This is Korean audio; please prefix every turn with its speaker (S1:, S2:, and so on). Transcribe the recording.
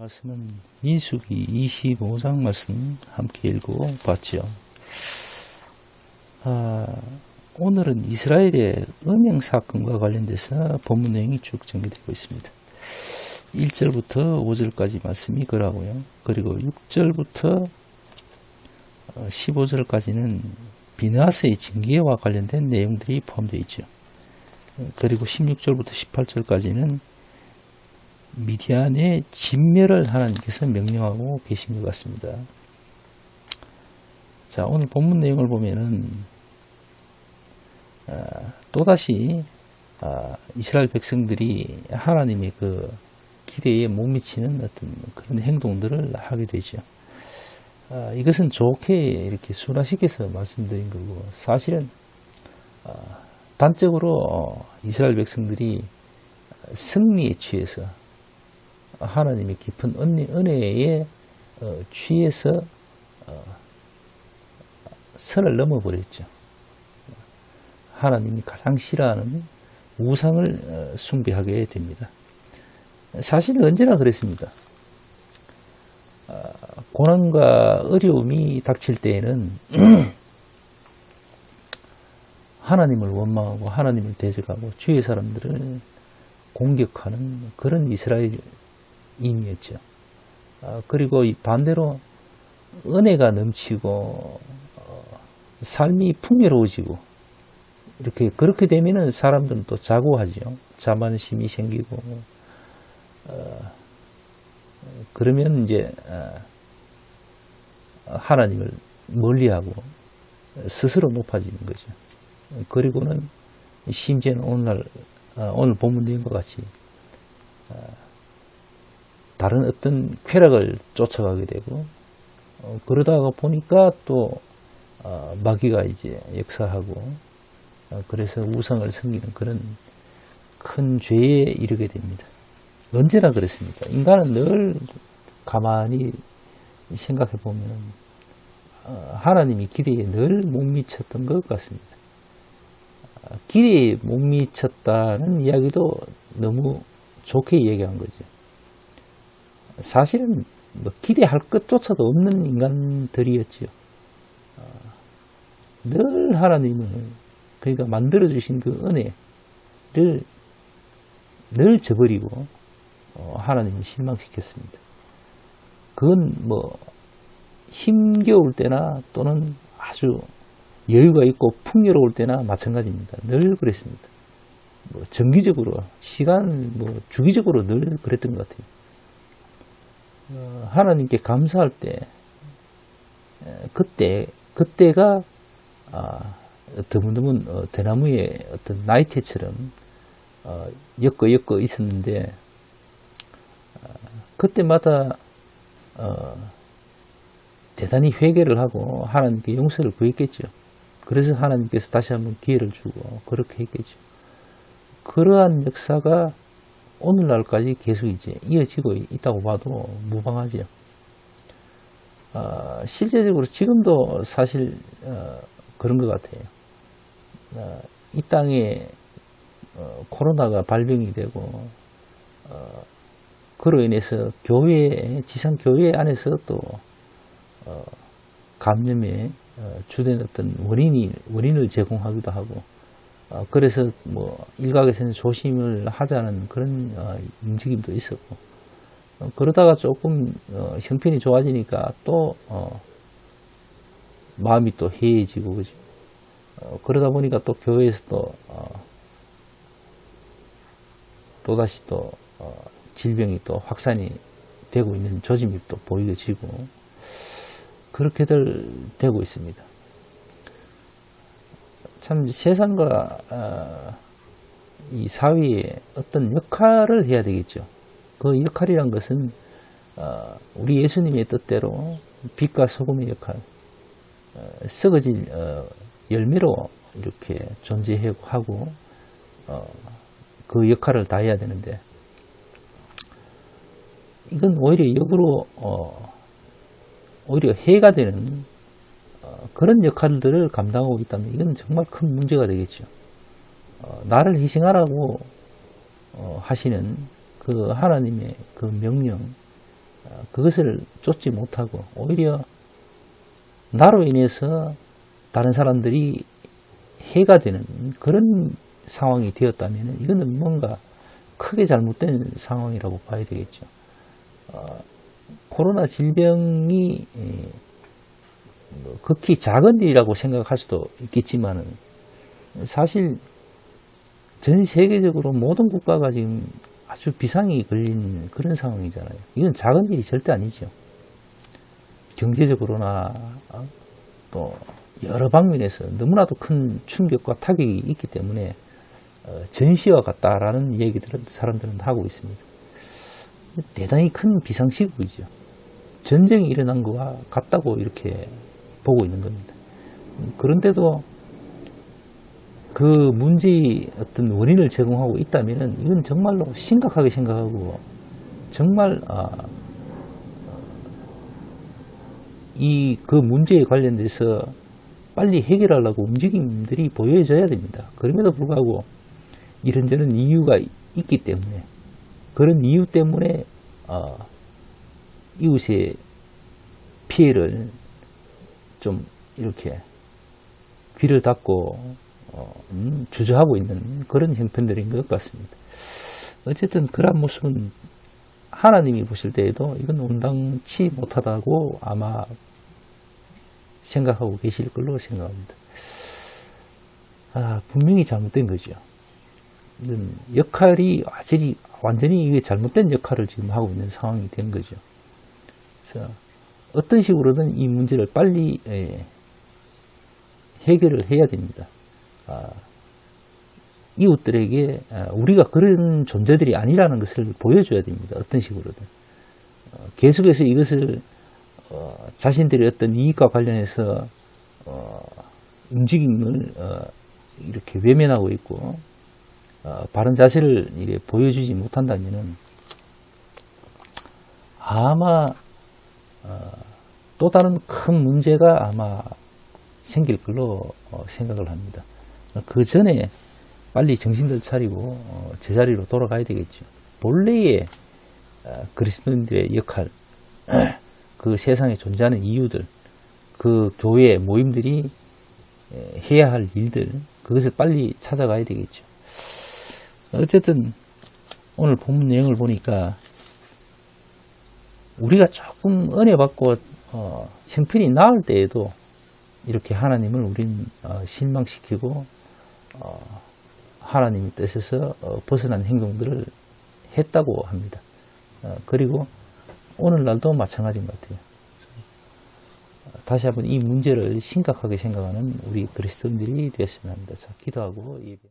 S1: 말씀은 민수기 25장 말씀 함께 읽어봤지요. 아, 오늘은 이스라엘의 음행 사건과 관련돼서 본문 내용이 쭉 정리되고 있습니다. 1절부터 5절까지 말씀이 그러고요. 그리고 6절부터 15절까지는 비나스의 징계와 관련된 내용들이 포함되어 있죠. 그리고 16절부터 18절까지는 미디안의 진멸을 하나님께서 명령하고 계신 것 같습니다. 자, 오늘 본문 내용을 보면은 아, 또다시 아, 이스라엘 백성들이 하나님의 그 기대에 못 미치는 어떤 그런 행동들을 하게 되죠. 아, 이것은 좋게 이렇게 순화시켜서 말씀드린 거고 사실은 아, 단적으로 어, 이스라엘 백성들이 승리에 취해서 하나님의 깊은 은혜, 은혜에 어, 취해서 어, 선을 넘어버렸죠. 하나님이 가장 싫어하는 우상을 어, 숭배하게 됩니다. 사실 언제나 그랬습니다. 아, 고난과 어려움이 닥칠 때에는 하나님을 원망하고 하나님을 대적하고 주의 사람들을 공격하는 그런 이스라엘 인이었죠. 아, 그리고 이 반대로 은혜가 넘치고 어, 삶이 풍요로워지고 이렇게 그렇게 되면은 사람들은 또 자고하죠. 자만심이 생기고 어, 그러면 이제 어, 하나님을 멀리하고 스스로 높아지는 거죠. 그리고는 심지어는 오늘날 어, 오늘 본문 내용과 같이 어, 다른 어떤 쾌락을 쫓아가게 되고 어, 그러다가 보니까 또 어, 마귀가 이제 역사하고 어, 그래서 우상을 섬기는 그런 큰 죄에 이르게 됩니다. 언제나 그렇습니다. 인간은 늘 가만히 생각해 보면 어, 하나님이 기대에 늘 못 미쳤던 것 같습니다. 어, 기대에 못 미쳤다는 이야기도 너무 좋게 얘기한 거죠. 사실은 뭐 기대할 것조차도 없는 인간들이었지요. 어, 늘 하나님을 그러니까 만들어 주신 그 은혜를 늘 저버리고 어, 하나님을 실망시켰습니다. 그건 뭐 힘겨울 때나 또는 아주 여유가 있고 풍요로울 때나 마찬가지입니다. 늘 그랬습니다. 뭐 정기적으로 시간 뭐 주기적으로 늘 그랬던 것 같아요. 어, 하나님께 감사할 때 에, 그때 그때가 아, 드문드문 어, 대나무의 어떤 나이테처럼 어, 엮어 엮어 있었는데 어, 그때마다 어, 대단히 회개를 하고 하나님께 용서를 구했겠죠. 그래서 하나님께서 다시 한번 기회를 주고 그렇게 했겠죠. 그러한 역사가 오늘날까지 계속 이제 이어지고 있다고 봐도 무방하죠. 어, 실제적으로 지금도 사실 어, 그런 것 같아요. 어, 이 땅에 어, 코로나가 발병이 되고 어, 그로 인해서 교회 지상 교회 안에서 또 어, 감염의 어, 주된 어떤 원인이 원인을 제공하기도 하고 어, 그래서 뭐 일각에서는 조심을 하자는 그런 어, 움직임도 있었고 어, 그러다가 조금 어, 형편이 좋아지니까 또 어, 마음이 또 해해지고 그죠. 어, 그러다 보니까 또 교회에서 또 어, 또 다시 또 어, 질병이 또 확산이 되고 있는 조짐이 또 보이지고 그렇게들 되고 있습니다. 참 세상과 어, 이 사회에 어떤 역할을 해야 되겠죠. 그 역할이란 것은 어, 우리 예수님의 뜻대로 빛과 소금의 역할, 어, 썩어질 어, 열매로 이렇게 존재하고 어, 그 역할을 다해야 되는데 이건 오히려 역으로 어, 오히려 해가 되는 어, 그런 역할들을 감당하고 있다면 이건 정말 큰 문제가 되겠죠. 어, 나를 희생하라고 어, 하시는 그 하나님의 그 명령 어, 그것을 쫓지 못하고 오히려 나로 인해서 다른 사람들이 해가 되는 그런 상황이 되었다면 이거는 뭔가 크게 잘못된 상황이라고 봐야 되겠죠. 어, 코로나 질병이 예, 뭐 극히 작은 일이라고 생각할 수도 있겠지만은 사실 전 세계적으로 모든 국가가 지금 아주 비상이 걸린 그런 상황이잖아요. 이건 작은 일이 절대 아니죠. 경제적으로나 어, 또 여러 방면에서 너무나도 큰 충격과 타격이 있기 때문에 어, 전시와 같다라는 얘기들은 사람들은 하고 있습니다. 대단히 큰 비상시국이죠. 전쟁이 일어난 거와 같다고 이렇게 보고 있는 겁니다. 음, 그런데도 그 문제의 어떤 원인을 제공하고 있다면 이건 정말로 심각하게 생각하고 정말 아, 이그 문제에 관련돼서 빨리 해결하려고 움직임들이 보여져야 됩니다. 그럼에도 불구하고 이런저런 이유가 있기 때문에 그런 이유 때문에 어, 이웃의 피해를 좀 이렇게 귀를 닫고 어, 음, 주저하고 있는 그런 형편들인 것 같습니다. 어쨌든 그런 모습은 하나님이 보실 때에도 이건 온당치 못하다고 아마 생각하고 계실 걸로 생각합니다. 아, 분명히 잘못된 거죠. 역할이 완전히, 완전히 이게 잘못된 역할을 지금 하고 있는 상황이 된 거죠. 그래서 어떤 식으로든 이 문제를 빨리 예, 해결을 해야 됩니다. 아, 이웃들에게 아, 우리가 그런 존재들이 아니라는 것을 보여줘야 됩니다. 어떤 식으로든. 어, 계속해서 이것을 어, 자신들의 어떤 이익과 관련해서 어, 움직임을 어, 이렇게 외면하고 있고 어, 바른 자세를 보여주지 못한다면은 아마 어, 또 다른 큰 문제가 아마 생길 걸로 어, 생각을 합니다. 그 전에 빨리 정신들 차리고 어, 제자리로 돌아가야 되겠죠. 본래의 어, 그리스도인들의 역할, 그 세상에 존재하는 이유들, 그 교회 모임들이 에, 해야 할 일들, 그것을 빨리 찾아가야 되겠죠. 어쨌든 오늘 본문 내용을 보니까 우리가 조금 은혜 받고 어, 형편이 나을 때에도 이렇게 하나님을 우린 어, 실망시키고 어, 하나님의 뜻에서 어, 벗어난 행동들을 했다고 합니다. 어, 그리고 오늘날도 마찬가지인 것 같아요. 어, 다시 한번 이 문제를 심각하게 생각하는 우리 그리스도인들이 되었으면 합니다. 자, 기도하고 예배.